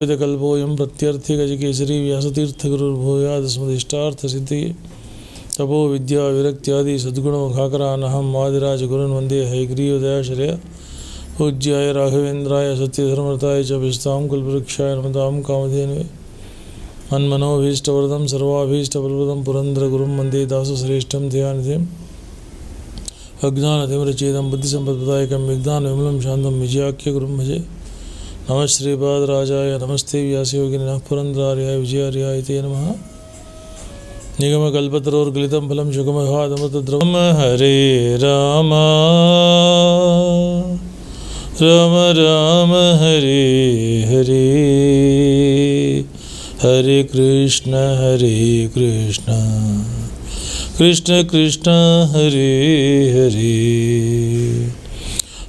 वेदकल्पोऽयं प्रत्यर्थिगजकेसरी व्यासतीर्थगुरुर्भूयादस्मदिष्टार्थसिद्धिः तपो विद्या विरक्त्यादि सद्गुणमुखाकरानहं वादिराजगुरुन् वंदे हैग्रीवदयाश्रय पूज्याय राघवेन्द्राय सत्यधर्मरताय च विस्तां कुलवृक्षाय नमतां कामधेनुवे। मन्मनोभीष्टवरदं सर्वाभीष्टबलवदं पुरन्दरगुरुं वंदे दासश्रेष्ठं ध्यानिधिम् अज्ञानतिमरचेदं बुद्धिसम्पत्प्रदायकं विज्ञानविमलं शान्तं विजयाख्यगुरुं भजे। नमः श्रीपादराजाय नमस्ते व्यासयोगिनः पुरन्द्रार्याय विजयार्याय ते नमः। निगमकल्पतरोर्गलितं फलं सुगमहादमतद्रवम हरे राम राम राम, हरे हरे। हरे कृष्ण हरे कृष्ण। कृष्ण कृष्ण, हरे हरे।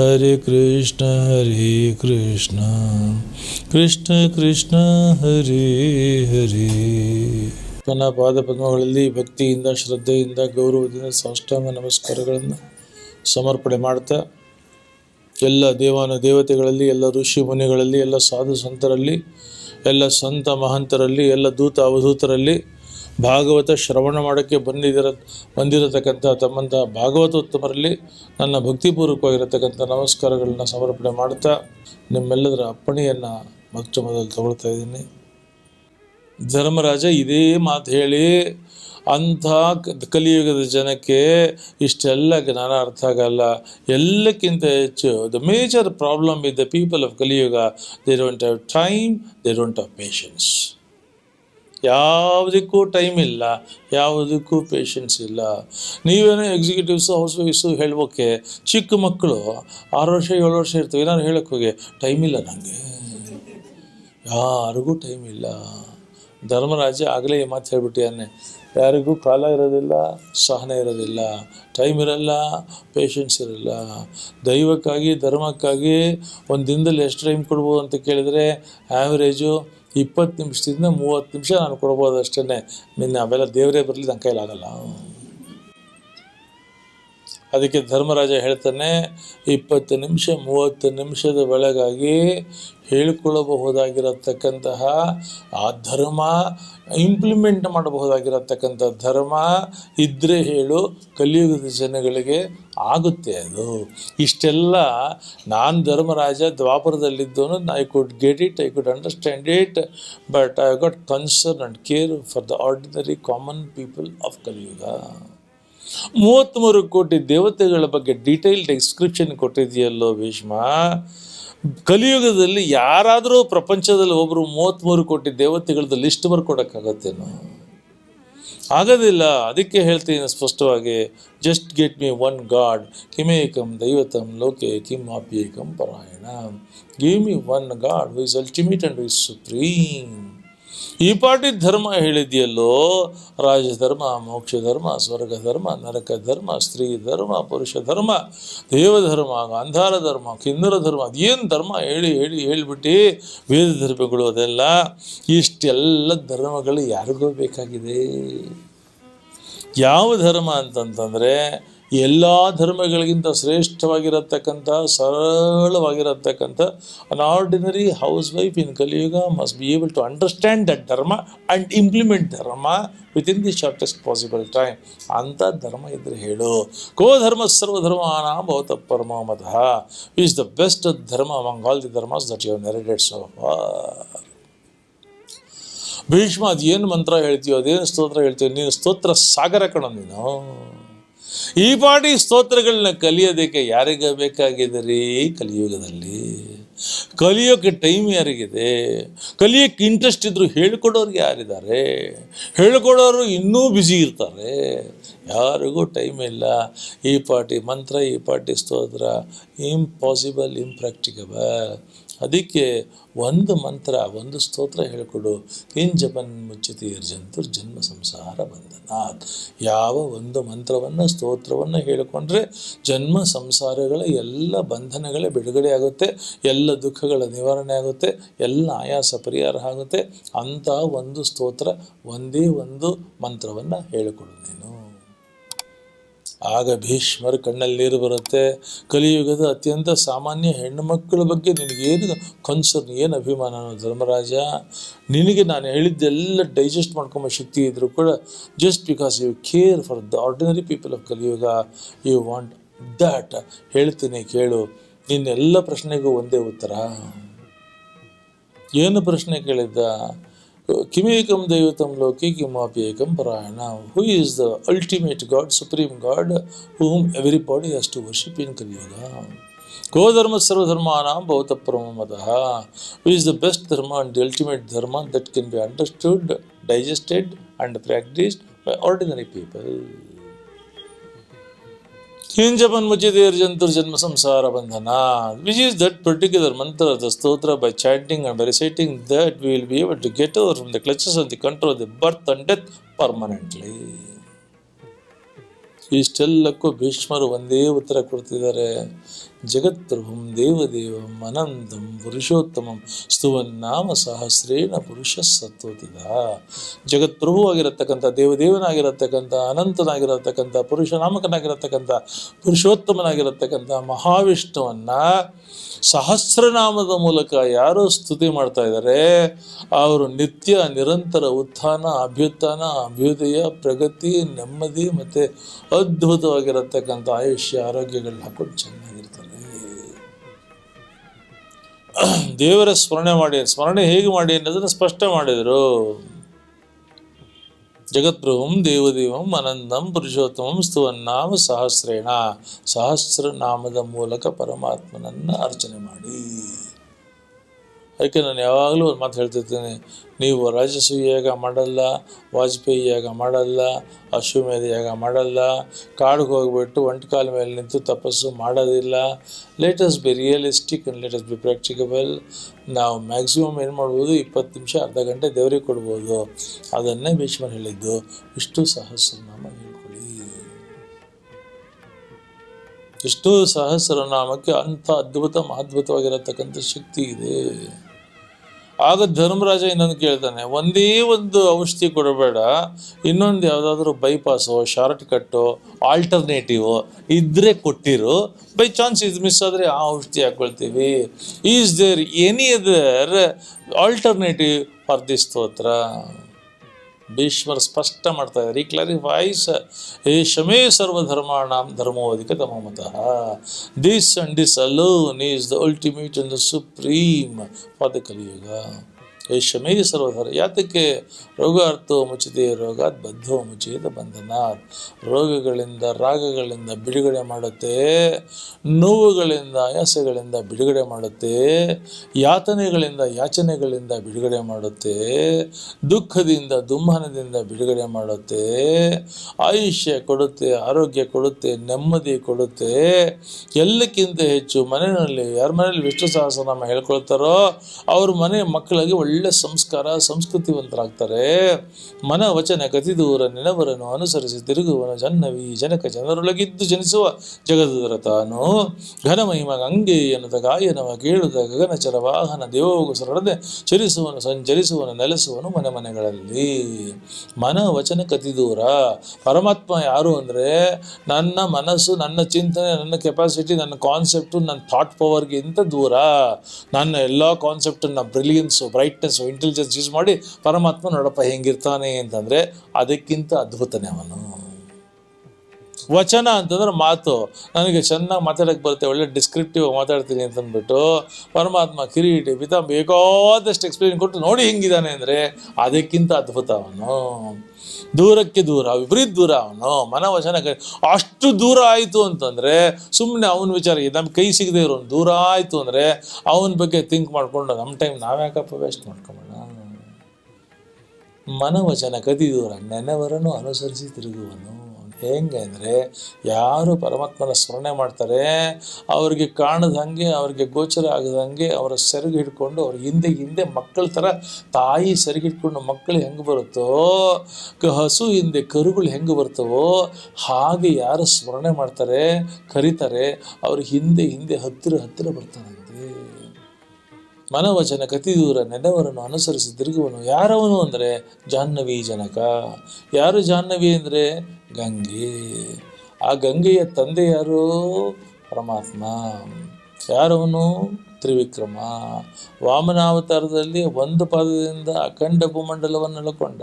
ಹರೆ ಕೃಷ್ಣ ಹರಿ ಕೃಷ್ಣ ಕೃಷ್ಣ ಕೃಷ್ಣ ಹರಿ ಹರಿ ತನ್ನ ಪಾದ ಪದ್ಮಗಳಲ್ಲಿ ಭಕ್ತಿಯಿಂದ, ಶ್ರದ್ಧೆಯಿಂದ, ಗೌರವದಿಂದ ಸಾಷ್ಟಾಂಗ ನಮಸ್ಕಾರಗಳನ್ನು ಸಮರ್ಪಣೆ ಮಾಡ್ತಾ, ಎಲ್ಲ ದೇವಾನ ದೇವತೆಗಳಲ್ಲಿ, ಎಲ್ಲ ಋಷಿ ಮುನಿಗಳಲ್ಲಿ, ಎಲ್ಲ ಸಾಧು ಸಂತರಲ್ಲಿ, ಎಲ್ಲ ಸಂತ ಮಹಂತರಲ್ಲಿ, ಎಲ್ಲ ದೂತ ಅವಧೂತರಲ್ಲಿ ಭಾಗವತ ಶ್ರವಣ ಮಾಡೋಕ್ಕೆ ಬಂದಿದಿರ, ಬಂದಿರತಕ್ಕಂಥ ತಮ್ಮಂಥ ಭಾಗವತೋತ್ತಮರಲ್ಲಿ ನನ್ನ ಭಕ್ತಿಪೂರ್ವಕವಾಗಿರತಕ್ಕಂಥ ನಮಸ್ಕಾರಗಳನ್ನ ಸಮರ್ಪಣೆ ಮಾಡ್ತಾ ನಿಮ್ಮೆಲ್ಲದರ ಅಪ್ಪಣೆಯನ್ನು ಮೊತ್ತ ಮೊದಲು ತಗೊಳ್ತಾ ಇದ್ದೀನಿ. ಧರ್ಮರಾಜ, ಇದೇ ಮಾತು ಹೇಳಿ, ಅಂಥ ಕಲಿಯುಗದ ಜನಕ್ಕೆ ಇಷ್ಟೆಲ್ಲ ಜ್ಞಾನ ಅರ್ಥ ಆಗಲ್ಲ. ಎಲ್ಲಕ್ಕಿಂತ ಹೆಚ್ಚು the major problem with the people of Kaliyuga they don't have time they don't have patience ಯಾವುದಕ್ಕೂ ಟೈಮ್ ಇಲ್ಲ, ಯಾವುದಕ್ಕೂ ಪೇಷನ್ಸ್ ಇಲ್ಲ. ನೀವೇನೋ ಎಕ್ಸಿಕ್ಯೂಟಿವ್ಸ್ ಹೌಸ್ ವೈಫ್ಸು ಹೇಳ್ಬೋಕೆ, ಚಿಕ್ಕ ಮಕ್ಕಳು ಆರು ವರ್ಷ, ಏಳು ವರ್ಷ ಇರ್ತವೆ, ಏನಾದ್ರು ಹೇಳಕ್ಕೆ ಹೋಗಿ ಟೈಮ್ ಇಲ್ಲ ನನಗೆ ಯಾರಿಗೂ ಟೈಮ್ ಇಲ್ಲ. ಧರ್ಮರಾಜ ಆಗಲೇ ಈ ಮಾತು ಹೇಳ್ಬಿಟ್ಟಿಯಾನೆ ಯಾರಿಗೂ ಕಾಲ ಇರೋದಿಲ್ಲ, ಸಹನೆ ಇರೋದಿಲ್ಲ ಟೈಮ್ ಇರಲ್ಲ ಪೇಷನ್ಸ್ ಇರಲ್ಲ. ದೈವಕ್ಕಾಗಿ, ಧರ್ಮಕ್ಕಾಗಿ ಒಂದು ದಿನದಲ್ಲಿ ಎಷ್ಟು ಟೈಮ್ ಕೊಡ್ಬೋದು ಅಂತ ಕೇಳಿದರೆ ಆ್ಯಾವ್ರೇಜು ಇಪ್ಪತ್ತು ನಿಮಿಷದಿಂದ ಮೂವತ್ತು ನಿಮಿಷ ನಾನು ಕೊಡ್ಬೋದು ಅಷ್ಟೇ ನಿನ್ನ ಅವೆಲ್ಲ ದೇವರೇ ಬರಲಿ ನನ್ನ ಕೈಲಾಗಲ್ಲ ಅದಕ್ಕೆ ಧರ್ಮರಾಜ ಹೇಳ್ತಾನೆ, ಇಪ್ಪತ್ತು ನಿಮಿಷ, ಮೂವತ್ತು ನಿಮಿಷದ ಒಳಗಾಗಿ ಹೇಳಿಕೊಳ್ಳಬಹುದಾಗಿರತಕ್ಕಂತಹ ಆ ಧರ್ಮ ಇಂಪ್ಲಿಮೆಂಟ್ ಮಾಡಬಹುದಾಗಿರತಕ್ಕಂಥ ಧರ್ಮ ಇದ್ದರೆ ಹೇಳು ಕಲಿಯುಗದ ಜನಗಳಿಗೆ ಆಗುತ್ತೆ ಅದು. ಇಷ್ಟೆಲ್ಲ ನಾನು Dharmaraja ದ್ವಾಪರದಲ್ಲಿದ್ದವನು I could get it I could understand it but I got concern and care for the ordinary common people of Kaliyuga ಮೂವತ್ತ್ಮೂರು ಕೋಟಿ ದೇವತೆಗಳ ಬಗ್ಗೆ ಡೀಟೇಲ್ ಡಿಸ್ಕ್ರಿಪ್ಷನ್ ಕೊಟ್ಟಿದೆಯಲ್ಲೋ ಭೀಷ್ಮ? ಕಲಿಯುಗದಲ್ಲಿ ಯಾರಾದರೂ ಪ್ರಪಂಚದಲ್ಲಿ ಒಬ್ಬರು ಮೂವತ್ತ್ಮೂರು ಕೋಟಿ ದೇವತೆಗಳದ್ದು ಲಿಸ್ಟ್ ಬರ್ಕೊಡೋಕ್ಕಾಗತ್ತೇನೋ? ಆಗೋದಿಲ್ಲ, ಅದಕ್ಕೆ ಹೇಳ್ತೀನಿ ಸ್ಪಷ್ಟವಾಗಿ. Just get me one god ಕಿಮೇಕಂ ದೈವತಂ ಲೋಕೆ ಕಿಮ್ ಆಪ್ಯೇಕಂ ಪರಾಯಣ. Give me one god which ultimate and which is supreme ಈ ಪಾಟಿ ಧರ್ಮ ಹೇಳಿದೆಯಲ್ಲೋ? ರಾಜಧರ್ಮ ಮೋಕ್ಷ ಧರ್ಮ, ಸ್ವರ್ಗ ಧರ್ಮ, ನರಕ ಧರ್ಮ, ಸ್ತ್ರೀ ಧರ್ಮ, ಪುರುಷ ಧರ್ಮ ದೇವಧರ್ಮ ಗಾಂಧಾರ ಧರ್ಮ, ಕಿನ್ನರ ಧರ್ಮ, ಅದೇನು ಧರ್ಮ ಹೇಳಿ ಹೇಳಿ, ಹೇಳಿಬಿಟ್ಟು ವೇದ ಧರ್ಮಗಳು ಅದೆಲ್ಲ? ಇಷ್ಟೆಲ್ಲ ಧರ್ಮಗಳು ಯಾರಿಗೂ ಬೇಕಾಗಿದೆ. ಯಾವ ಧರ್ಮ ಅಂತಂತಂದರೆ ಎಲ್ಲ ಧರ್ಮಗಳಿಗಿಂತ ಶ್ರೇಷ್ಠವಾಗಿರತಕ್ಕಂಥ, ಸರಳವಾಗಿರತಕ್ಕಂಥ an ordinary house wife in Kaliyuga must be able to understand that dharma and implement dharma within the shortest possible time ಅಂಥ ಧರ್ಮ ಇದ್ರೆ ಹೇಳು. ಕೋ ಧರ್ಮ ಸರ್ವಧರ್ಮಾನ ಭವತ ಪರಮತಃ is the best dharma among all the dharmas that you needed so Bhishma ಅದೇನು ಮಂತ್ರ ಹೇಳ್ತೀವೋ ಅದೇನು ಸ್ತೋತ್ರ ಹೇಳ್ತೀಯೋ, ನೀನು ಸ್ತೋತ್ರ ಸಾಗರ ಕಣ ನೀನು. ಈ ಪಾಟಿ ಸ್ತೋತ್ರಗಳನ್ನ ಕಲಿಯೋದಕ್ಕೆ ಯಾರಿಗೆ ರೀ ಕಲಿಯುಗದಲ್ಲಿ. ಕಲಿಯೋಕ್ಕೆ ಟೈಮ್ ಯಾರಿಗಿದೆ? ಕಲಿಯೋಕ್ಕೆ ಇಂಟ್ರೆಸ್ಟ್ ಇದ್ದರೂ ಹೇಳ್ಕೊಡೋರಿಗೆ ಯಾರಿದ್ದಾರೆ? ಹೇಳ್ಕೊಡೋರು ಇನ್ನೂ ಬ್ಯುಸಿ ಇರ್ತಾರೆ. ಯಾರಿಗೂ ಟೈಮ್ ಇಲ್ಲ. ಈ ಪಾಟಿ ಮಂತ್ರ, ಈ ಪಾಟಿ ಸ್ತೋತ್ರ ಇಂಪಾಸಿಬಲ್ ಇಂಪ್ರಾಕ್ಟಿಕಬಲ್ ಅದಕ್ಕೆ ಒಂದು ಮಂತ್ರ, ಒಂದು ಸ್ತೋತ್ರ ಹೇಳಿಕೊಡು. ಕಿಂಜಪನ್ ಮುಚ್ಚಿತಿ ಅರ್ಜಂತರ್ ಜನ್ಮ ಸಂಸಾರ ಬಂಧನಾತ್. ಯಾವ ಒಂದು ಮಂತ್ರವನ್ನು, ಸ್ತೋತ್ರವನ್ನು ಹೇಳಿಕೊಂಡ್ರೆ ಜನ್ಮ ಸಂಸಾರಗಳ ಎಲ್ಲ ಬಂಧನಗಳೇ ಬಿಡುಗಡೆ ಆಗುತ್ತೆ, ಎಲ್ಲ ದುಃಖಗಳ ನಿವಾರಣೆ ಆಗುತ್ತೆ, ಎಲ್ಲ ಆಯಾಸ ಪರಿಹಾರ ಆಗುತ್ತೆ. ಅಂಥ ಒಂದು ಸ್ತೋತ್ರ, ಒಂದೇ ಒಂದು ಮಂತ್ರವನ್ನು ಹೇಳಿಕೊಡು ನೀನು. ಆಗ ಭೀಷ್ಮರ ಕಣ್ಣಲ್ಲಿ ನೀರು ಬರುತ್ತೆ. ಕಲಿಯುಗದ ಅತ್ಯಂತ ಸಾಮಾನ್ಯ ಹೆಣ್ಣು ಮಕ್ಕಳ ಬಗ್ಗೆ ನಿನಗೇನು ಕನ್ಸರ್ನ್ ಏನು ಅಭಿಮಾನ ಧರ್ಮರಾಜ? ನಿನಗೆ ನಾನು ಹೇಳಿದ್ದೆಲ್ಲ ಡೈಜೆಸ್ಟ್ ಮಾಡ್ಕೊಂಬ ಶಕ್ತಿ ಇದ್ದರೂ ಕೂಡ just because you care for the ordinary people of Kaliyuga you want that ಹೇಳ್ತೀನಿ, ಕೇಳು. ನಿನ್ನೆಲ್ಲ ಪ್ರಶ್ನೆಗೂ ಒಂದೇ ಉತ್ತರ. ಏನು ಪ್ರಶ್ನೆ ಕೇಳಿದ್ದ? ಕಿಮೇಕಂ ದೈವತಂ ಲೋಕೆ ಕಿಮಾಪಿ ಏಕಂ ಪರಾಯಣ. Who is the ultimate god supreme god whom everybody has to worship in Kaliyuga ಕೋ ಧರ್ಮ ಸರ್ವಧರ್ಮಾನಾಂ ಭೌತ ಪರಮತಃ who is the best dharma and the ultimate dharma that can be understood digested and practised by ordinary people ಹಿಂದ್ ಜಪನ್ ಮುಚ್ಚಿದ ಏರ್ ಜನ್ಮ ಸಂಸಾರ ಬಂಧನ. Which is that particular mantra the stotra by chanting and by reciting that will be able to get over from the clutches of the control the birth and death permanently ಇಷ್ಟೆಲ್ಲಕ್ಕೂ ಭೀಷ್ಮರು ಒಂದೇ ಉತ್ತರ ಕೊಡ್ತಿದ್ದಾರೆ. ಜಗತ್ಪ್ರಭುಂ ದೇವದೇವಂ ಅನಂತಂ ಪುರುಷೋತ್ತಮಂ ಸ್ತುವನ್ನಾಮ ಸಹಸ್ರೇಣ ಪುರುಷ ಸತ್ವತಿದ ಜಗತ್ಪ್ರಭುವಾಗಿರತಕ್ಕಂಥ ದೇವದೇವನಾಗಿರತಕ್ಕಂಥ, ಅನಂತನಾಗಿರತಕ್ಕಂಥ, ಪುರುಷನಾಮಕನಾಗಿರತಕ್ಕಂಥ, ಪುರುಷೋತ್ತಮನಾಗಿರತಕ್ಕಂಥ ಮಹಾವಿಷ್ಣುವನ್ನ ಸಹಸ್ರನಾಮದ ಮೂಲಕ ಯಾರು ಸ್ತುತಿ ಮಾಡ್ತಾ ಇದ್ದಾರೆ. ಅವರು ನಿತ್ಯ ನಿರಂತರ ಉತ್ಥಾನ, ಅಭ್ಯುತ್ಥಾನ, ಅಭ್ಯುದಯ, ಪ್ರಗತಿ, ನೆಮ್ಮದಿ ಮತ್ತು ಅದ್ಭುತವಾಗಿರತಕ್ಕಂಥ ಆಯುಷ್ಯ, ಆರೋಗ್ಯಗಳನ್ನ ಹಾಕೊಂಡು ಚೆನ್ನಾಗಿರ್ತಾರೆ ದೇವರ ಸ್ಮರಣೆ ಮಾಡಿ, ಸ್ಮರಣೆ ಹೇಗೆ ಮಾಡಿ ಅನ್ನೋದನ್ನು ಸ್ಪಷ್ಟ ಮಾಡಿದರು. ಜಗತ್ಪ್ರಭುಂ ದೇವದೇವಂ ಅನಂದಂ ಪುರುಷೋತ್ತಮಂ ಸ್ತುವನ್ನಾಮ ಸಹಸ್ರೇಣ. ಸಹಸ್ರನಾಮದ ಮೂಲಕ ಪರಮಾತ್ಮನನ್ನು ಅರ್ಚನೆ ಮಾಡಿ. ಅದಕ್ಕೆ ನಾನು ಯಾವಾಗಲೂ ಒಂದು ಮಾತು ಹೇಳ್ತಿರ್ತೀನಿ. ನೀವು ರಾಜಸ್ವಿ ಯಾಗ ಮಾಡಲ್ಲ, ವಾಜಪೇಯಿ ಯಾಗ ಮಾಡಲ್ಲ, ಅಶ್ವಮೇಧ ಯಾಗ ಮಾಡಲ್ಲ, ಕಾಡಿಗೆ ಹೋಗ್ಬಿಟ್ಟು ಒಂಟು ಕಾಲ ಮೇಲೆ ನಿಂತು ತಪಸ್ಸು ಮಾಡೋದಿಲ್ಲ. Let's be realistic and let's be practicable ನಾವು ಮ್ಯಾಕ್ಸಿಮಮ್ ಏನು ಮಾಡ್ಬೋದು? ಇಪ್ಪತ್ತು ನಿಮಿಷ, ಅರ್ಧ ಗಂಟೆ ದೇವರಿಗೆ ಕೊಡ್ಬೋದು. ಅದನ್ನೇ ಭೀಷ್ಮರು ಹೇಳಿದ್ದು. ಇಷ್ಟು ಸಹಸ್ರನಾಮ ಹೇಳ್ಕೊಳ್ಳಿ. ಇಷ್ಟು ಸಹಸ್ರನಾಮಕ್ಕೆ ಅಂಥ ಅದ್ಭುತ ಅದ್ಭುತವಾಗಿರತಕ್ಕಂಥ ಶಕ್ತಿ ಇದೆ. ಆಗ ಧರ್ಮರಾಜ ಇನ್ನೊಂದು ಕೇಳ್ತಾನೆ, ಒಂದೇ ಒಂದು ಔಷಧಿ ಕೊಡಬೇಡ, ಇನ್ನೊಂದು ಯಾವುದಾದ್ರೂ ಬೈಪಾಸು ಶಾರ್ಟ್ ಕಟ್ಟು ಆಲ್ಟರ್ನೇಟಿವ್ ಇದ್ರೆ ಕೊಟ್ಟಿರು ಬೈ ಚಾನ್ಸ್ ಇದು ಮಿಸ್ ಆದರೆ ಆ ಔಷಧಿ ಹಾಕ್ಕೊಳ್ತೀವಿ. Is there any other alternative for this stotra? ಭೀಷ್ಮರ್ ಸ್ಪಷ್ಟ ಮಾಡ್ತಾ ಇದ್ದಾರೆ. ಈ ಕ್ಲಾರಿಫೈಸ್ ಏ ಶಮೇ ಸರ್ವಧರ್ಮಾಣಾಂ ಧರ್ಮೋಧಿಕ ತಮಮತಃ. This and this alone is the ultimate and the supreme for the Kaliyuga. ಹೇ ಸರ್ವಧರ ಯಾತಕ್ಕೆ ರೋಗಾರ್ಥೋ ಮುಚಿತೆ ರೋಗಾತ್ ಬದ್ಧೋ ಮುಚಿತ ಬಂಧನಾತ್. ರೋಗಗಳಿಂದ, ರಾಗಗಳಿಂದ ಬಿಡುಗಡೆ ಮಾಡುತ್ತೆ. ನೋವುಗಳಿಂದ, ಆಯಾಸಗಳಿಂದ ಬಿಡುಗಡೆ ಮಾಡುತ್ತೆ. ಯಾತನೆಗಳಿಂದ, ಯಾಚನೆಗಳಿಂದ ಬಿಡುಗಡೆ ಮಾಡುತ್ತೆ. ದುಃಖದಿಂದ ದುಮ್ಮಾನದಿಂದ ಬಿಡುಗಡೆ ಮಾಡುತ್ತೆ. ಆಯುಷ್ಯ ಕೊಡುತ್ತೆ, ಆರೋಗ್ಯ ಕೊಡುತ್ತೆ, ನೆಮ್ಮದಿ ಕೊಡುತ್ತೆ. ಎಲ್ಲಕ್ಕಿಂತ ಹೆಚ್ಚು ಮನೆಯಲ್ಲಿ, ಯಾರ ಮನೇಲಿ ವಿಷ್ಣು ಸಹಸ್ರನಾಮ ಹೇಳ್ಕೊಳ್ತಾರೋ, ಅವ್ರ ಮನೆ ಮಕ್ಕಳಿಗೆ ಒಳ್ಳೆ ಸಂಸ್ಕಾರ ಸಂಸ್ಕೃತಿವಂತರಾಗ್ತಾರೆ. ಮನ ವಚನ ಕತಿ ದೂರ ನೆನವರನ್ನು ಅನುಸರಿಸಿ ತಿರುಗುವನು ಜನ್ನವಿ ಜನಕ ಜನರೊಳಗಿದ್ದು ಜನಿಸುವ ಜಗದರ ತಾನು. ಘನಮಹಿಮ ಗಂಗೆಯನ್ನದ ಗಾಯನವ ಕೇಳುದ ಗಗನಚರ ವಾಹನ ದೇವೋಗುಸರಡದೆ ಚಲಿಸುವನು ಸಂಚರಿಸುವನು ನೆಲೆಸುವನು ಮನೆ ಮನೆಗಳಲ್ಲಿ. ಮನ ವಚನ ಕತಿ ದೂರ. ಪರಮಾತ್ಮ ಯಾರು ಅಂದರೆ ನನ್ನ ಮನಸ್ಸು, ನನ್ನ ಚಿಂತನೆ, ನನ್ನ ಕೆಪಾಸಿಟಿ ನನ್ನ ಕಾನ್ಸೆಪ್ಟು ನನ್ನ ಥಾಟ್ ಪವರ್ಗಿಂತ ದೂರ. ನನ್ನ ಎಲ್ಲ ಕಾನ್ಸೆಪ್ಟನ್ನು ಬ್ರಿಲಿಯನ್ಸು ಬ್ರೈಟ್ನೆಸ್ಸು ಇಂಟೆಲಿಜೆನ್ಸ್ ಯೂಸ್ ಮಾಡಿ ಪರಮಾತ್ಮ ನೋಡಪ್ಪ ಹೆಂಗಿರ್ತಾನೆ ಅಂತಂದರೆ ಅದಕ್ಕಿಂತ ಅದ್ಭುತನೇ ಅವನು. ವಚನ ಅಂತಂದ್ರೆ ಮಾತು. ನನಗೆ ಚೆನ್ನಾಗಿ ಮಾತಾಡೋಕ್ಕೆ ಬರುತ್ತೆ, ಒಳ್ಳೆ ಡಿಸ್ಕ್ರಿಪ್ಟಿವ್ ಮಾತಾಡ್ತೀನಿ ಅಂತಂದ್ಬಿಟ್ಟು ಪರಮಾತ್ಮ ಕಿರೀಟಿ ಪಿತಾ ಬೇಕಾದಷ್ಟು ಎಕ್ಸ್ಪ್ಲೇನ್ ಕೊಟ್ಟು ನೋಡಿ ಹೆಂಗಿದ್ದಾನೆ ಅಂದರೆ ಅದಕ್ಕಿಂತ ಅದ್ಭುತ ಅವನು. ದೂರಕ್ಕೆ ದೂರ, ವಿಪರೀತ ದೂರ ಅವನು. ಮನವಚನ ಅಷ್ಟು ದೂರ ಆಯಿತು ಅಂತಂದರೆ ಸುಮ್ಮನೆ ಅವನ ವಿಚಾರ ನಮ್ಮ ಕೈ ಸಿಗದೆ ಇರೋನು ದೂರ ಆಯಿತು ಅಂದರೆ ಅವನ ಬಗ್ಗೆ ಥಿಂಕ್ ಮಾಡಿಕೊಂಡು ನಮ್ಮ ಟೈಮ್ ನಾವ್ಯಾಕಪ್ಪ ವೇಸ್ಟ್ ಮಾಡ್ಕೊಂಬೋಣ ಮನವಚನ ಕದಿ ದೂರ ನೆನವರನ್ನು ಅನುಸರಿಸಿ ತಿರುಗುವನು. ಹೆಂಗೆ ಅಂದರೆ ಯಾರು ಪರಮಾತ್ಮನ ಸ್ಮರಣೆ ಮಾಡ್ತಾರೆ, ಅವ್ರಿಗೆ ಕಾಣದಂಗೆ ಅವ್ರಿಗೆ ಗೋಚರ ಆಗದಂಗೆ ಅವರ ಸೆರಗು ಹಿಡ್ಕೊಂಡು ಅವ್ರ ಹಿಂದೆ ಹಿಂದೆ ಮಕ್ಕಳ ಥರ ತಾಯಿ ಸೆರಗು ಹಿಡ್ಕೊಂಡು ಮಕ್ಕಳು ಹೆಂಗೆ ಬರುತ್ತೋ, ಕ- ಹಸು ಹಿಂದೆ ಕರುಗಳು ಹೆಂಗೆ ಬರ್ತವೋ, ಹಾಗೆ ಯಾರು ಸ್ಮರಣೆ ಮಾಡ್ತಾರೆ, ಕರೀತಾರೆ, ಅವ್ರ ಹಿಂದೆ ಹಿಂದೆ ಹತ್ತಿರ ಹತ್ತಿರ ಬರ್ತಾರಂತೆ ಮನವಚನ ಕತಿದೂರ ನೆನವರನ್ನು ಅನುಸರಿಸಿ ತಿರುಗುವನು. ಯಾರವನು ಅಂದರೆ ಜಾಹ್ನವಿ ಜನಕ. ಯಾರು ಜಾಹ್ನವಿ ಅಂದರೆ? ಗಂಗೆ. ಆ ಗಂಗೆಯ ತಂದೆ ಯಾರು? ಪರಮಾತ್ಮ. ಯಾರವನು? ತ್ರಿವಿಕ್ರಮ. ವಾಮನಾವತಾರದಲ್ಲಿ ಒಂದು ಪಾದದಿಂದ ಅಖಂಡ ಭೂಮಂಡಲವನ್ನು ಎಳ್ಕೊಂಡ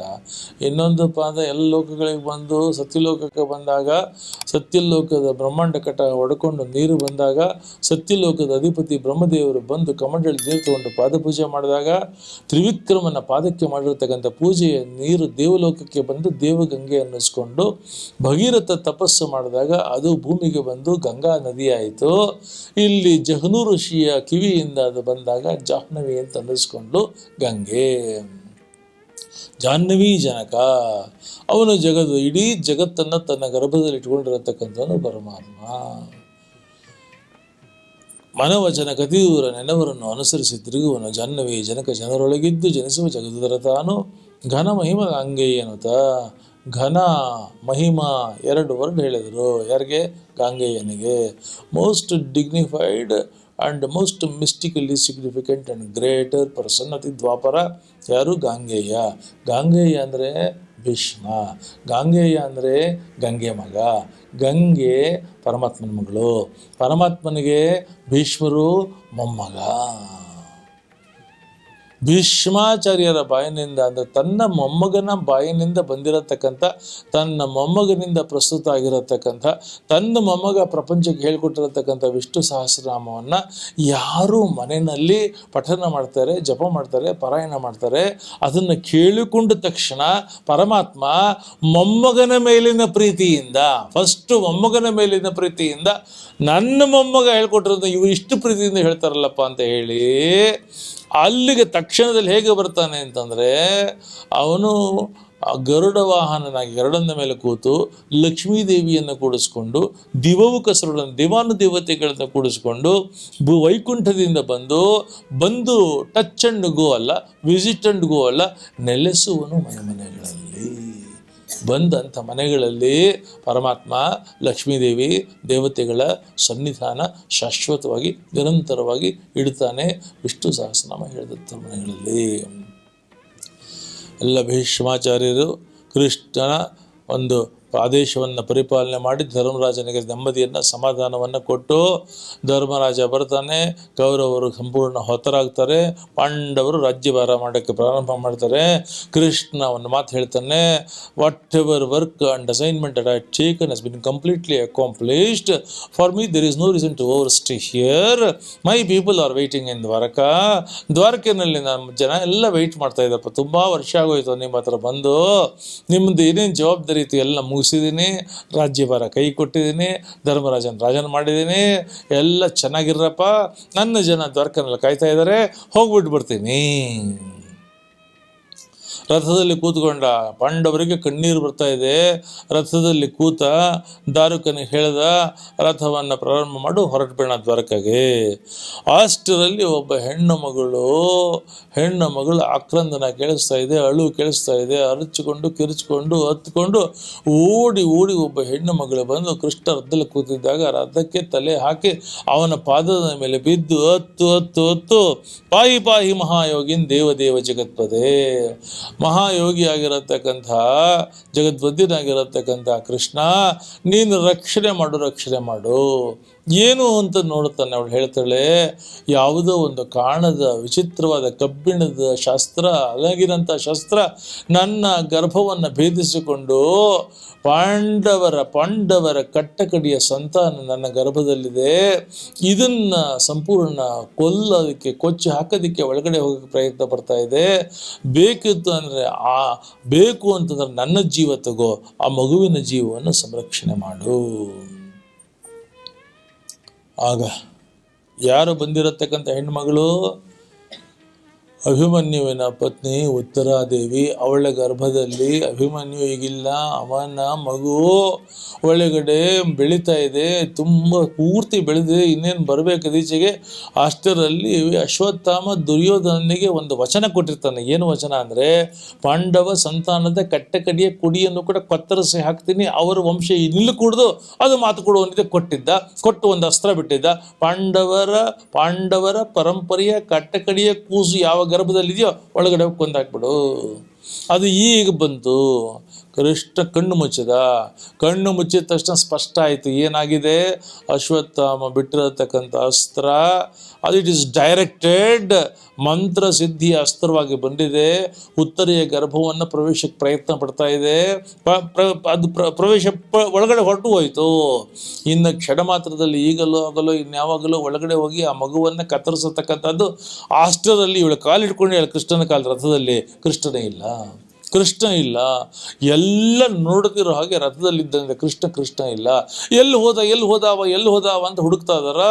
ಇನ್ನೊಂದು ಪಾದ ಎಲ್ಲ ಲೋಕಗಳಿಗೆ ಬಂದು ಸತ್ಯಲೋಕಕ್ಕೆ ಬಂದಾಗ ಸತ್ಯಲೋಕದ ಬ್ರಹ್ಮಾಂಡ ಕಟ ಹೊಡ್ಕೊಂಡು ನೀರು ಬಂದಾಗ ಸತ್ಯಲೋಕದ ಅಧಿಪತಿ ಬ್ರಹ್ಮದೇವರು ಬಂದು ಕಮಂಡಳಿ ನೀರು ತಗೊಂಡು ಪಾದಪೂಜೆ ಮಾಡಿದಾಗ ತ್ರಿವಿಕ್ರಮನ ಪಾದಕ್ಕೆ ಮಾಡಿರ್ತಕ್ಕಂಥ ಪೂಜೆಯ ನೀರು ದೇವಲೋಕಕ್ಕೆ ಬಂದು ದೇವಗಂಗೆ ಅನ್ನಿಸ್ಕೊಂಡು ಭಗೀರಥ ತಪಸ್ಸು ಮಾಡಿದಾಗ ಅದು ಭೂಮಿಗೆ ಬಂದು ಗಂಗಾ ನದಿಯಾಯಿತು. ಇಲ್ಲಿ ಜಹನು ಋಷಿಯ ಕಿವಿಯಿಂದ ಅದು ಬಂದಾಗ ಜಾಹ್ನವಿ ಅಂತ ಅನ್ನಿಸ್ಕೊಂಡು, ಗಂಗೆ, ಜಾಹ್ನವಿ ಜನಕ, ಅವನು ಜಗದು, ಇಡೀ ಜಗತ್ತನ್ನು ತನ್ನ ಗರ್ಭದಲ್ಲಿ ಇಟ್ಕೊಂಡಿರತಕ್ಕಂಥವನು ಪರಮಾತ್ಮ. ಮನವಚನ ಕತಿದೂರ ನೆನವರನ್ನು ಅನುಸರಿಸಿ ತಿರುಗುವನು. ಜಾಹ್ನವಿ ಜನಕ ಜನರೊಳಗಿದ್ದು ಜನಿಸುವ ಜಗದರ ತಾನು ಘನ ಮಹಿಮ ಗಾಂಗೇಯನುತ ಘನ ಮಹಿಮ ಎರಡು ವರ್ಡ್ ಹೇಳಿದರು. ಯಾರಿಗೆ? ಗಾಂಗೇಯನಿಗೆ. Most dignified and most mystically significant and greater person ಅತಿ ದ್ವಾಪರ ಯಾರು? ಗಾಂಗೇಯ ಗಾಂಗೇಯ ಅಂದರೆ ಭೀಷ್ಮ. ಗಾಂಗೇಯ ಅಂದರೆ ಗಂಗೆ ಮಗ. ಗಂಗೆ ಪರಮಾತ್ಮನ ಮಗಳು. ಪರಮಾತ್ಮನಿಗೆ ಭೀಷ್ಮರು ಮೊಮ್ಮಗ. ಭೀಷ್ಮಾಚಾರ್ಯರ ಬಾಯಿನಿಂದ, ಅಂದರೆ ತನ್ನ ಮೊಮ್ಮಗನ ಬಾಯಿನಿಂದ ಬಂದಿರತಕ್ಕಂಥ, ತನ್ನ ಮೊಮ್ಮಗನಿಂದ ಪ್ರಸ್ತುತ ಆಗಿರತಕ್ಕಂಥ, ತನ್ನ ಮೊಮ್ಮಗ ಪ್ರಪಂಚಕ್ಕೆ ಹೇಳ್ಕೊಟ್ಟಿರತಕ್ಕಂಥ ವಿಷ್ಣು ಸಹಸ್ರನಾಮವನ್ನು ಯಾರು ಮನೆಯಲ್ಲಿ ಪಠನ ಮಾಡ್ತಾರೆ, ಜಪ ಮಾಡ್ತಾರೆ, ಪಾರಾಯಣ ಮಾಡ್ತಾರೆ. ಅದನ್ನು ಕೇಳಿಕೊಂಡ ತಕ್ಷಣ ಪರಮಾತ್ಮ ಮೊಮ್ಮಗನ ಮೇಲಿನ ಪ್ರೀತಿಯಿಂದ ಫಸ್ಟು ಮೊಮ್ಮಗನ ಮೇಲಿನ ಪ್ರೀತಿಯಿಂದ ನನ್ನ ಮೊಮ್ಮಗ ಹೇಳ್ಕೊಟ್ಟಿರೋದು ಇವರು ಇಷ್ಟು ಪ್ರೀತಿಯಿಂದ ಹೇಳ್ತಾರಲ್ಲಪ್ಪ ಅಂತ ಹೇಳಿ ಅಲ್ಲಿಗೆ ತಕ್ಷಣದಲ್ಲಿ ಹೇಗೆ ಬರ್ತಾನೆ ಅಂತಂದರೆ ಅವನು ಗರುಡ ವಾಹನನಾಗಿ ಗರುಡನ ಮೇಲೆ ಕೂತು ಲಕ್ಷ್ಮೀದೇವಿಯನ್ನು ಕೂಡಿಸ್ಕೊಂಡು ದಿವವು ಕಸರುಡನ್ನು ದಿವಾನು ದೇವತೆಗಳನ್ನು ಕೂಡಿಸ್ಕೊಂಡು ವೈಕುಂಠದಿಂದ ಬಂದು ಬಂದು ಟಚ್ ಅಂಡ್ ಗೋ ಅಲ್ಲ ವಿಸಿಟ್ ಅಂಡ್ ಗೋ ಅಲ್ಲ, ನೆಲೆಸುವನು ಮನೆ ಮನೆಗಳಲ್ಲಿ. ಬಂದಂಥ ಮನೆಗಳಲ್ಲಿ ಪರಮಾತ್ಮ, ಲಕ್ಷ್ಮೀದೇವಿ ದೇವತೆಗಳ ಸನ್ನಿಧಾನ ಶಾಶ್ವತವಾಗಿ ನಿರಂತರವಾಗಿ ಇಡ್ತಾನೆ. ವಿಷ್ಣು ಸಹಸ್ರನಾಮ ಹೇಳಿದಂಥ ಮನೆಗಳಲ್ಲಿ. ಎಲ್ಲ ಭೀಷ್ಮಾಚಾರ್ಯರು ಕೃಷ್ಣನ ಒಂದು ಆದೇಶವನ್ನು ಪರಿಪಾಲನೆ ಮಾಡಿ ಧರ್ಮರಾಜನಿಗೆ ನೆಮ್ಮದಿಯನ್ನು, ಸಮಾಧಾನವನ್ನು ಕೊಟ್ಟು ಧರ್ಮರಾಜ ಬರ್ತಾನೆ. ಕೌರವರು ಸಂಪೂರ್ಣ ಹೊತ್ತರಾಗ್ತಾರೆ ಪಾಂಡವರು ರಾಜ್ಯಭಾರ ಮಾಡೋಕ್ಕೆ ಪ್ರಾರಂಭ ಮಾಡ್ತಾರೆ. ಕೃಷ್ಣ ಒಂದು ಮಾತು ಹೇಳ್ತಾನೆ whatever work and assignment I taken has been completely accomplished for me there is no reason to overstay here my people are waiting in Dwarka ದ್ವಾರಕೆಯಲ್ಲಿ ನಮ್ಮ ಜನ ಎಲ್ಲ ವೆಯ್ಟ್ ಮಾಡ್ತಾ ಇದ್ದಪ್ಪ. ತುಂಬ ವರ್ಷ ಆಗೋಯ್ತು, ನಿಮ್ಮ ಹತ್ರ ಬಂದು. ನಿಮ್ಮದು ಏನೇನು ಜವಾಬ್ದಾರಿ ಇತ್ತು ಎಲ್ಲ ಮುಗಿಸಿದ್ದೀನಿ ರಾಜ್ಯಭಾರ ಕೈ ಕೊಟ್ಟಿದ್ದೀನಿ, ಧರ್ಮರಾಜನ ರಾಜನ ಮಾಡಿದ್ದೀನಿ, ಎಲ್ಲ ಚೆನ್ನಾಗಿರಪ್ಪ ನನ್ನ ಜನ ದ್ವಾರಕನಲ್ಲಿ ಕಾಯ್ತಾ ಇದ್ದಾರೆ, ಹೋಗ್ಬಿಟ್ಟು ಬರ್ತೀನಿ. ರಥದಲ್ಲಿ ಕೂತ್ಕೊಂಡ ಪಾಂಡವರಿಗೆ ಕಣ್ಣೀರು ಬರ್ತಾ ಇದೆ. ರಥದಲ್ಲಿ ಕೂತ ದಾರುಕನಿಗೆ ಹೇಳ್ದ, ರಥವನ್ನು ಪ್ರಾರಂಭ ಮಾಡು ಹೊರಟಬೇಣ ದ್ವಾರಕಾಗೆ ಅಷ್ಟರಲ್ಲಿ ಒಬ್ಬ ಹೆಣ್ಣು ಮಗಳು ಹೆಣ್ಣು ಮಗಳು ಆಕ್ರಂದನ ಕೇಳಿಸ್ತಾ ಇದೆ, ಅಳು ಕೇಳಿಸ್ತಾ ಇದೆ, ಅರಚಿಕೊಂಡು, ಕಿರಿಚಿಕೊಂಡು, ಹತ್ಕೊಂಡು ಓಡಿ ಓಡಿ ಒಬ್ಬ ಹೆಣ್ಣು ಮಗಳು ಬಂದು ಕೃಷ್ಣ ರಥದಲ್ಲಿ ಕೂತಿದ್ದಾಗ ರಥಕ್ಕೆ ತಲೆ ಹಾಕಿ ಅವನ ಪಾದದ ಮೇಲೆ ಬಿದ್ದು, ಹತ್ತು ಹತ್ತು ಹತ್ತು ಪಾಯಿ ಪಾಯಿ ಮಹಾಯೋಗಿನ್ ದೇವದೇವ ಜಗತ್ಪದೇ. ಮಹಾಯೋಗಿ ಆಗಿರತಕ್ಕಂಥ ಜಗದ್ವದ್ಯನಾಗಿರತಕ್ಕಂಥ ಕೃಷ್ಣ ನೀನು ರಕ್ಷಣೆ ಮಾಡು ರಕ್ಷಣೆ ಮಾಡು. ಏನು ಅಂತ ನೋಡುತ್ತಾನೆ ಅವಳು ಹೇಳ್ತಾಳೆ, ಯಾವುದೋ ಒಂದು ಕಾಣದ ವಿಚಿತ್ರವಾದ ಕಬ್ಬಿಣದ ಶಾಸ್ತ್ರ ಅಲಗಿರಂಥ ಶಸ್ತ್ರ ನನ್ನ ಗರ್ಭವನ್ನು ಭೇದಿಸಿಕೊಂಡು ಪಾಂಡವರ ಪಾಂಡವರ ಕಟ್ಟಕಡಿಯ ಸಂತಾನ ನನ್ನ ಗರ್ಭದಲ್ಲಿದೆ. ಇದನ್ನು ಸಂಪೂರ್ಣ ಕೊಲ್ಲೋದಕ್ಕೆ, ಕೊಚ್ಚಿ ಹಾಕೋದಕ್ಕೆ ಒಳಗಡೆ ಹೋಗೋಕ್ಕೆ ಪ್ರಯತ್ನ ಪಡ್ತಾ ಇದೆ. ಬೇಕಿತ್ತು ಅಂದರೆ ಆ, ಬೇಕು ಅಂತಂದ್ರೆ ನನ್ನ ಜೀವ ತಗೋ, ಆ ಮಗುವಿನ ಜೀವವನ್ನು ಸಂರಕ್ಷಣೆ ಮಾಡು. ಆಗ ಯಾರು ಬಂದಿರತಕ್ಕಂಥ ಹೆಣ್ಮಗಳು ಅಭಿಮನ್ಯುವಿನ ಪತ್ನಿ ಉತ್ತರಾದೇವಿ ಅವಳ ಗರ್ಭದಲ್ಲಿ ಅಭಿಮನ್ಯು ಈಗಿಲ್ಲ ಅವನ ಮಗು ಒಳಗಡೆ ಬೆಳೀತಾ ಇದೆ. ತುಂಬ ಪೂರ್ತಿ ಬೆಳೆದಿದೆ. ಇನ್ನೇನು ಬರಬೇಕು ಈಚೆಗೆ ಅಷ್ಟರಲ್ಲಿ ಅಶ್ವತ್ಥಾಮ ದುರ್ಯೋಧನಿಗೆ ಒಂದು ವಚನ ಕೊಟ್ಟಿರ್ತಾನೆ. ಏನು ವಚನ ಅಂದರೆ, ಪಾಂಡವ ಸಂತಾನದ ಕಟ್ಟಕಡಿಯ ಕುಡಿಯನ್ನು ಕೂಡ ಕತ್ತರಿಸಿ ಹಾಕ್ತೀನಿ. ಅವರ ವಂಶ ಇಲ್ಲಿ ಕುಡಿದು ಅದು ಮಾತು ಕೊಡುವಂತೆ ಕೊಟ್ಟಿದ್ದ. ಕೊಟ್ಟು ಒಂದು ಅಸ್ತ್ರ ಬಿಟ್ಟಿದ್ದ. ಪಾಂಡವರ ಪಾಂಡವರ ಪರಂಪರೆಯ ಕಟ್ಟಕಡಿಯ ಕೂಸು ಯಾವ ಗರ್ಭದಲ್ಲಿದೆಯೋ ಒಳಗಡೆ ಕೊಂದಾಕ್ಬಿಡು ಅದು ಈಗ ಬಂತು. ಕೃಷ್ಣ ಕಣ್ಣು ಮುಚ್ಚಿದ. ಕಣ್ಣು ಮುಚ್ಚಿದ ತಕ್ಷಣ ಸ್ಪಷ್ಟ ಆಯಿತು. ಏನಾಗಿದೆ? ಅಶ್ವತ್ಥಾಮ ಬಿಟ್ಟಿರತಕ್ಕಂಥ ಅಸ್ತ್ರ, ಅದು ಇಟ್ ಇಸ್ ಡೈರೆಕ್ಟೆಡ್ ಮಂತ್ರ ಸಿದ್ಧಿಯ ಅಸ್ತ್ರವಾಗಿ ಬಂದಿದೆ. ಉತ್ತರೆಯ ಗರ್ಭವನ್ನು ಪ್ರವೇಶಕ್ಕೆ ಪ್ರಯತ್ನ ಪಡ್ತಾ ಇದೆ. ಅದು ಪ್ರ- ಪ್ರವೇಶ ಒಳಗಡೆ ಹೊರಟು ಹೋಯಿತು. ಇನ್ನು ಕ್ಷಣ ಮಾತ್ರದಲ್ಲಿ ಈಗಲೋ ಆಗಲೋ ಇನ್ಯಾವಾಗಲೋ ಒಳಗಡೆ ಹೋಗಿ ಆ ಮಗುವನ್ನು ಕತ್ತರಿಸತಕ್ಕಂಥದ್ದು ಆ ಅಸ್ತ್ರದಲ್ಲಿ ಇವಳು ಕಾಲಿಟ್ಕೊಂಡು ಹೇಳಿ, ಕೃಷ್ಣನ ಕಾಲ ರಥದಲ್ಲಿ. ಕೃಷ್ಣನೇ ಇಲ್ಲ. ಕೃಷ್ಣ ಇಲ್ಲ. ಎಲ್ಲ ನೋಡ್ತಿರೋ ಹಾಗೆ ರಥದಲ್ಲಿದ್ದಂತೆ ಕೃಷ್ಣ ಕೃಷ್ಣ ಇಲ್ಲ. ಎಲ್ಲಿ ಹೋದ, ಎಲ್ಲಿ ಹೋದಾವ ಎಲ್ಲಿ ಹೋದಾವ ಅಂತ ಹುಡುಕ್ತಾ ಇದಾರ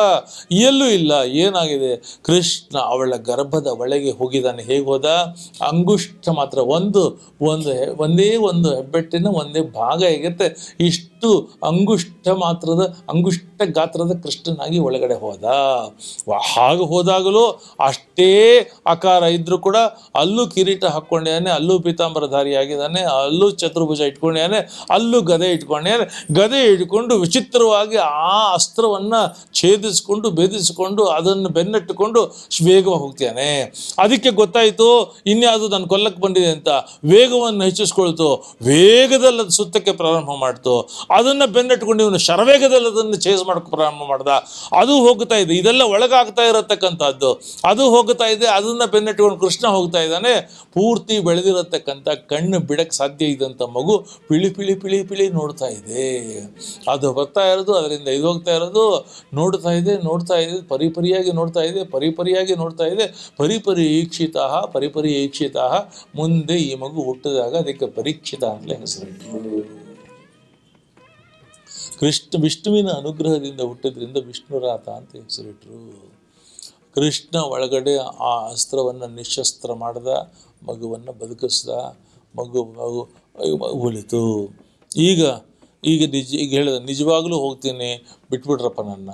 ಎಲ್ಲೂ ಇಲ್ಲ. ಏನಾಗಿದೆ? ಕೃಷ್ಣ ಅವಳ ಗರ್ಭದ ಒಳಗೆ ಹೋಗಿದ್ದಾನೆ. ಹೇಗೆ ಹೋದ? ಅಂಗುಷ್ಠ ಮಾತ್ರ. ಒಂದು ಒಂದು ಒಂದೇ ಒಂದು ಹೆಬ್ಬೆಟ್ಟಿನ ಒಂದೇ ಭಾಗ ಹೇಗಿರುತ್ತೆ ಇಷ್ಟು ಅಂಗುಷ್ಠ ಮಾತ್ರದ, ಅಂಗುಷ್ಠ ಗಾತ್ರದ ಕೃಷ್ಣನಾಗಿ ಒಳಗಡೆ ಹೋದ. ಹಾಗೆ ಹೋದಾಗಲೂ ಅಷ್ಟೇ ಆಕಾರ ಇದ್ರೂ ಕೂಡ ಅಲ್ಲೂ ಕಿರೀಟ ಹಾಕ್ಕೊಂಡಿದ್ದಾನೆ ಅಲ್ಲೂ ಪೀತಾಂಬರಧಾರಿಯಾಗಿದ್ದಾನೆ ಅಲ್ಲೂ ಚತುರ್ಭುಜ ಇಟ್ಕೊಂಡಿದ್ದಾನೆ, ಅಲ್ಲೂ ಗದೆ ಇಟ್ಕೊಂಡಿದ್ದಾನೆ. ಗದೆ ಇಟ್ಕೊಂಡು ವಿಚಿತ್ರವಾಗಿ ಆ ಅಸ್ತ್ರವನ್ನು ಛೇದಿಸ್ಕೊಂಡು, ಭೇದಿಸಿಕೊಂಡು, ಅದನ್ನು ಬೆನ್ನಟ್ಟುಕೊಂಡು ವೇಗವಾಗಿ ಹೋಗ್ತಾನೆ ಅದಕ್ಕೆ ಗೊತ್ತಾಯಿತು, ಇನ್ಯಾವುದು ನಾನು ಕೊಲ್ಲಕ್ಕೆ ಬಂದಿದೆ ಅಂತ. ವೇಗವನ್ನು ಹೆಚ್ಚಿಸ್ಕೊಳ್ತು. ವೇಗದಲ್ಲಿ ಅದು ಸುತ್ತಕ್ಕೆ ಪ್ರಾರಂಭ ಮಾಡ್ತು. ಅದನ್ನು ಬೆನ್ನಟ್ಟುಕೊಂಡು ಇವನು ಶರವೇಗದಲ್ಲಿ ಅದನ್ನು ಚೇಸ್ ಮಾಡೋಕ್ಕೆ ಪ್ರಾರಂಭ ಮಾಡ್ದ. ಅದು ಹೋಗ್ತಾ ಇದೆ. ಇದೆಲ್ಲ ಒಳಗಾಗ್ತಾ ಇರತಕ್ಕಂಥದ್ದು. ಅದು ಹೋಗ್ತಾ ಇದೆ. ಅದನ್ನು ಬೆನ್ನಟ್ಟುಕೊಂಡು ಕೃಷ್ಣ ಹೋಗ್ತಾ ಇದ್ದಾನೆ. ಪೂರ್ತಿ ಬೆಳೆದಿರತಕ್ಕಂಥ ಕಣ್ಣು ಬಿಡಕ್ಕೆ ಸಾಧ್ಯ ಇದ್ದಂಥ ಮಗು ಪಿಳಿ ಪಿಳಿ ಪಿಳಿ ಪಿಳಿ ನೋಡ್ತಾ ಇದೆ. ಅದು ಬರ್ತಾ ಇರೋದು, ಅದರಿಂದ ಇದು ಹೋಗ್ತಾ ಇರೋದು, ನೋಡ್ತಾ ಇದೆ ನೋಡ್ತಾ ಇದೆ ಪರಿಪರಿಯಾಗಿ ನೋಡ್ತಾ ಇದೆ ಪರಿಪರಿಯಾಗಿ ನೋಡ್ತಾ ಇದೆ ಪರಿಪರೀಕ್ಷಿತ ಪರಿಪರೀಕ್ಷಿತ ಮುಂದೆ ಈ ಮಗು ಹುಟ್ಟಿದಾಗ ಅದಕ್ಕೆ ಪರೀಕ್ಷಿತ ಅಂತಲೇ ಹೆಸರು ಕೃಷ್ಣ, ವಿಷ್ಣುವಿನ ಅನುಗ್ರಹದಿಂದ ಹುಟ್ಟಿದ್ರಿಂದ ವಿಷ್ಣುರಾತ ಅಂತ ಹೆಸರಿಟ್ರು. ಕೃಷ್ಣ ಒಳಗಡೆ ಆ ಅಸ್ತ್ರವನ್ನು ನಿಶಸ್ತ್ರ ಮಾಡ್ದ, ಮಗುವನ್ನು ಬದುಕಿಸ್ದ ಮಗು ಮಗು ಉಳಿತು ಈಗ ಈಗ ನಿಜ, ಈಗ ಹೇಳಿದ, ನಿಜವಾಗ್ಲೂ ಹೋಗ್ತೀನಿ ಬಿಟ್ಬಿಟ್ರಪ್ಪ ನನ್ನ.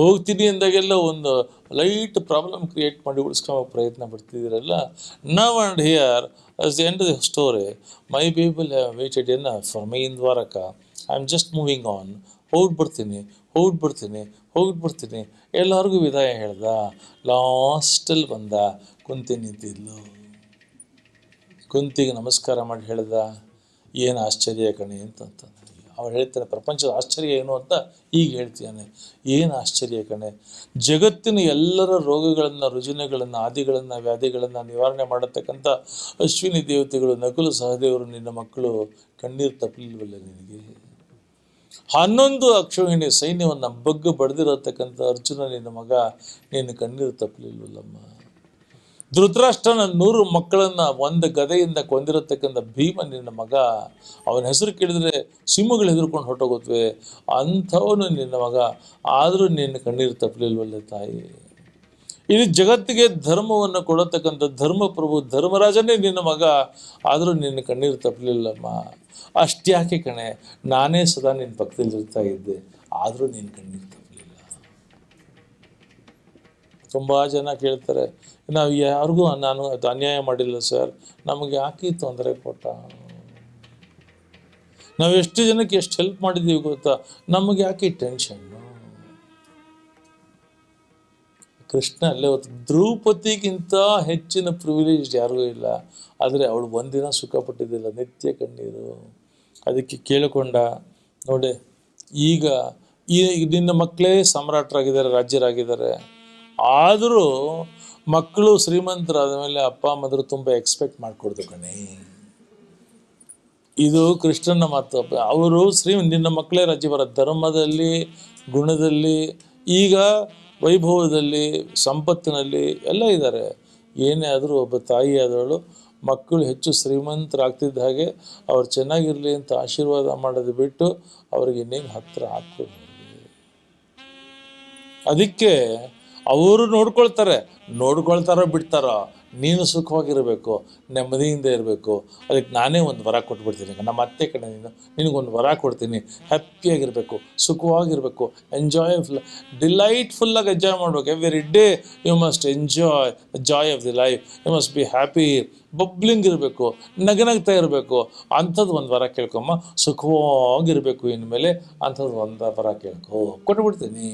ಹೋಗ್ತೀನಿ ಅಂದಾಗೆಲ್ಲ ಒಂದು ಲೈಟ್ ಪ್ರಾಬ್ಲಮ್ ಕ್ರಿಯೇಟ್ ಮಾಡಿ ಉಳಿಸ್ಕೊಳ್ಳೋ ಪ್ರಯತ್ನ ಪಡ್ತಿದ್ದೀರಲ್ಲ? Now and here as the end the story my people have waited and for my in Dwarka I am just moving on ಹೋಗ್ಬಿಡ್ತೀನಿ ಹೋಗ್ಬಿಡ್ತೀನಿ ಹೋಗ್ಬಿಡ್ತೀನಿ. ಎಲ್ಲರಿಗೂ ವಿದಾಯ ಹೇಳ್ದ. ಲಾಸ್ಟಲ್ಲಿ ಬಂದ, ಕುಂತಿ ನಿಂತಿದ್ಲು. ಕುಂತಿಗೆ ನಮಸ್ಕಾರ ಮಾಡಿ ಹೇಳ್ದ, ಏನು ಆಶ್ಚರ್ಯ ಕಣೆ ಅಂತ ಅವಳು ಹೇಳ್ತಾನೆ ಪ್ರಪಂಚದ ಆಶ್ಚರ್ಯ ಏನು ಅಂತ ಈಗ ಹೇಳ್ತಾನೆ ಏನು ಆಶ್ಚರ್ಯ ಕಣೆ, ಜಗತ್ತಿನ ಎಲ್ಲರ ರೋಗಗಳನ್ನು, ರುಜಿನಗಳನ್ನು, ಆದಿಗಳನ್ನು, ವ್ಯಾಧಿಗಳನ್ನು ನಿವಾರಣೆ ಮಾಡತಕ್ಕಂಥ ಅಶ್ವಿನಿ ದೇವತೆಗಳು, ನಕುಲು ಸಹದೇವರು ನಿನ್ನ ಮಕ್ಕಳು ಕಣ್ಣೀರು ತಪ್ಪಲಿಲ್ವಲ್ಲ ನಿನಗೆ? ಹನ್ನೊಂದು ಅಕ್ಷೋಹಿಣಿ ಸೈನ್ಯವನ್ನು ಬಗ್ಗು ಬಡ್ದಿರತಕ್ಕಂಥ ಅರ್ಜುನ ನಿನ್ನ ಮಗ ನೀನು ಕಣ್ಣೀರು ತಪ್ಪಲಿಲ್ವಲ್ಲಮ್ಮ ಧೃತರಾಷ್ಟ್ರನ ನೂರು ಮಕ್ಕಳನ್ನ ಒಂದು ಗದೆಯಿಂದ ಕೊಂದಿರತಕ್ಕಂಥ ಭೀಮ ನಿನ್ನ ಮಗ, ಅವನ ಹೆಸರು ಕೇಳಿದ್ರೆ ಸಿಂಹಗಳು ಹೆದರ್ಕೊಂಡು ಹೊರಟೋಗುತ್ತವೆ ಅಂಥವನು ನಿನ್ನ ಮಗ, ಆದರೂ ನಿನ್ನ ಕಣ್ಣೀರು ತಪ್ಪಲಿಲ್ವಲ್ಲ ತಾಯಿ. ಇಡೀ ಜಗತ್ತಿಗೆ ಧರ್ಮವನ್ನು ಕೊಡತಕ್ಕಂಥ ಧರ್ಮಪ್ರಭು ಧರ್ಮರಾಜನೇ ನಿನ್ನ ಮಗ, ಆದರೂ ನಿನ್ನ ಕಣ್ಣೀರು ತಪ್ಪಲಿಲ್ಲಮ್ಮ. ಅಷ್ಟ್ಯಾಕೆ ಕಣೆ, ನಾನೇ ಸದಾ ನಿನ್ನ ಪಕ್ಕದಲ್ಲಿ ಇರ್ತಾ ಇದ್ದೆ, ಆದರೂ ನಿನ್ನ ಕಣ್ಣೀರು ತಪ್ಪಲಿಲ್ಲ. ತುಂಬ ಜನ ಕೇಳ್ತಾರೆ ನಾವು ಯಾರಿಗೂ ನಾನು ಅದು ಅನ್ಯಾಯ ಮಾಡಿಲ್ಲ ಸರ್. ನಮಗೆ ಯಾಕೆ ತೊಂದರೆ ಕೊಟ್ಟ? ನಾವು ಎಷ್ಟು ಜನಕ್ಕೆ ಎಷ್ಟು ಹೆಲ್ಪ್ ಮಾಡಿದ್ದೀವಿ ಗೊತ್ತಾ? ನಮಗೆ ಯಾಕೆ ಟೆನ್ಷನ್ನು ಕೃಷ್ಣ ಅಲ್ಲೇ ಹೊತ್ತು ದ್ರೌಪದಿಗಿಂತ ಹೆಚ್ಚಿನ ಪ್ರಿವಿಲೇಜ್ ಯಾರಿಗೂ ಇಲ್ಲ. ಆದರೆ ಅವಳು ಒಂದಿನ ಸುಖ ಪಟ್ಟಿದ್ದಿಲ್ಲ, ನಿತ್ಯ ಕಣ್ಣೀರು. ಅದಕ್ಕೆ ಕೇಳಿಕೊಂಡ, ನೋಡಿ, ಈಗ ಈ ನಿನ್ನ ಮಕ್ಕಳೇ ಸಮ್ರಾಟರಾಗಿದ್ದಾರೆ, ರಾಜ್ಯರಾಗಿದ್ದಾರೆ. ಆದರೂ ಮಕ್ಕಳು ಶ್ರೀಮಂತರಾದ ಮೇಲೆ ಅಪ್ಪ, ಅಮ್ಮದ್ರು ತುಂಬ ಎಕ್ಸ್ಪೆಕ್ಟ್ ಮಾಡಿಕೊಡ್ದು ಕಣಿ. ಇದು ಕೃಷ್ಣನ ಮಾತು. ಅವರು ಶ್ರೀ, ನಿನ್ನ ಮಕ್ಕಳೇ ರಾಜ್ಯ ಬರ, ಧರ್ಮದಲ್ಲಿ, ಗುಣದಲ್ಲಿ, ಈಗ ವೈಭವದಲ್ಲಿ, ಸಂಪತ್ತಿನಲ್ಲಿ ಎಲ್ಲ ಇದ್ದಾರೆ. ಏನೇ ಆದರೂ ಒಬ್ಬ ತಾಯಿ ಆದವಳು, ಮಕ್ಕಳು ಹೆಚ್ಚು ಶ್ರೀಮಂತರಾಗ್ತಿದ್ದ ಹಾಗೆ ಅವ್ರು ಚೆನ್ನಾಗಿರಲಿ ಅಂತ ಆಶೀರ್ವಾದ ಮಾಡೋದು ಬಿಟ್ಟು ಅವ್ರಿಗೆ ಇನ್ನೇನು ಹತ್ತಿರ ಹಾಕ್ಬೋದು ಅದಕ್ಕೆ ಅವರು ನೋಡ್ಕೊಳ್ತಾರೆ, ನೋಡ್ಕೊಳ್ತಾರೋ ಬಿಡ್ತಾರೋ, ನೀನು ಸುಖವಾಗಿರಬೇಕು, ನೆಮ್ಮದಿಯಿಂದ ಇರಬೇಕು. ಅದಕ್ಕೆ ನಾನೇ ಒಂದು ವರ ಕೊಟ್ಬಿಡ್ತೀನಿ. ನಮ್ಮ ಅತ್ತೆ ಕಡೆ ನೀನು, ನಿನಗೊಂದು ವರ ಕೊಡ್ತೀನಿ. ಹ್ಯಾಪಿಯಾಗಿರಬೇಕು, ಸುಖವಾಗಿರಬೇಕು ಎಂಜಾಯ್ ಡಿಲೈಟ್ಫುಲ್ಲಾಗಿ ಎಂಜಾಯ್ ಮಾಡಬೇಕು. Every day you must enjoy joy of the life you must be happy bubbling ಇರಬೇಕು, ನಗನಗ್ತಾ ಇರಬೇಕು. ಅಂಥದ್ದು ಒಂದು ವರ ಕೇಳ್ಕೊಮ್ಮ ಸುಖವಾಗಿರಬೇಕು ಇನ್ಮೇಲೆ ಅಂಥದ್ದು ಒಂದು ವರ ಕೇಳ್ಕೊ. ಕೊಟ್ಬಿಡ್ತೀನಿ.